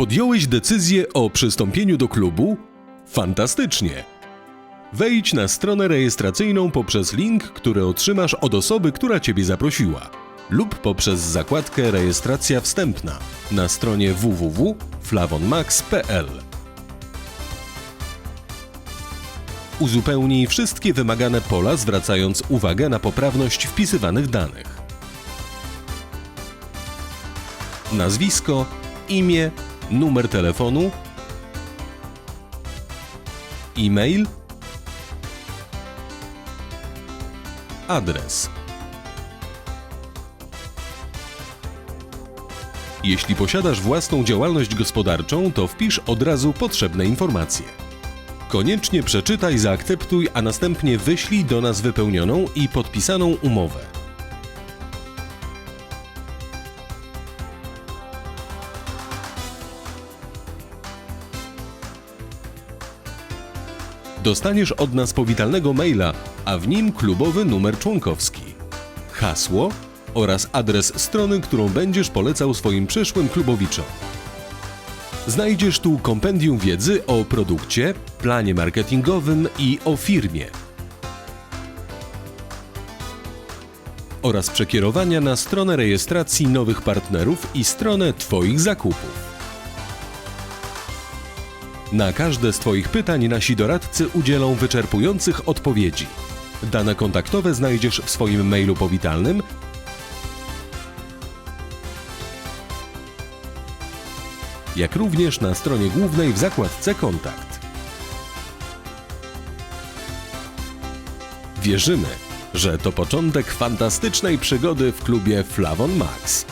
Podjąłeś decyzję o przystąpieniu do klubu? Fantastycznie! Wejdź na stronę rejestracyjną poprzez link, który otrzymasz od osoby, która Ciebie zaprosiła, lub poprzez zakładkę Rejestracja wstępna na stronie www.flavonmax.pl. Uzupełnij wszystkie wymagane pola, zwracając uwagę na poprawność wpisywanych danych. Nazwisko, imię, numer telefonu, e-mail, adres. Jeśli posiadasz własną działalność gospodarczą, to wpisz od razu potrzebne informacje. Koniecznie przeczytaj, zaakceptuj, a następnie wyślij do nas wypełnioną i podpisaną umowę. Dostaniesz od nas powitalnego maila, a w nim klubowy numer członkowski, hasło oraz adres strony, którą będziesz polecał swoim przyszłym klubowiczom. Znajdziesz tu kompendium wiedzy o produkcie, planie marketingowym i o firmie. Oraz przekierowania na stronę rejestracji nowych partnerów i stronę Twoich zakupów. Na każde z Twoich pytań nasi doradcy udzielą wyczerpujących odpowiedzi. Dane kontaktowe znajdziesz w swoim mailu powitalnym jak również na stronie głównej w zakładce Kontakt. Wierzymy, że to początek fantastycznej przygody w klubie Flavon Max.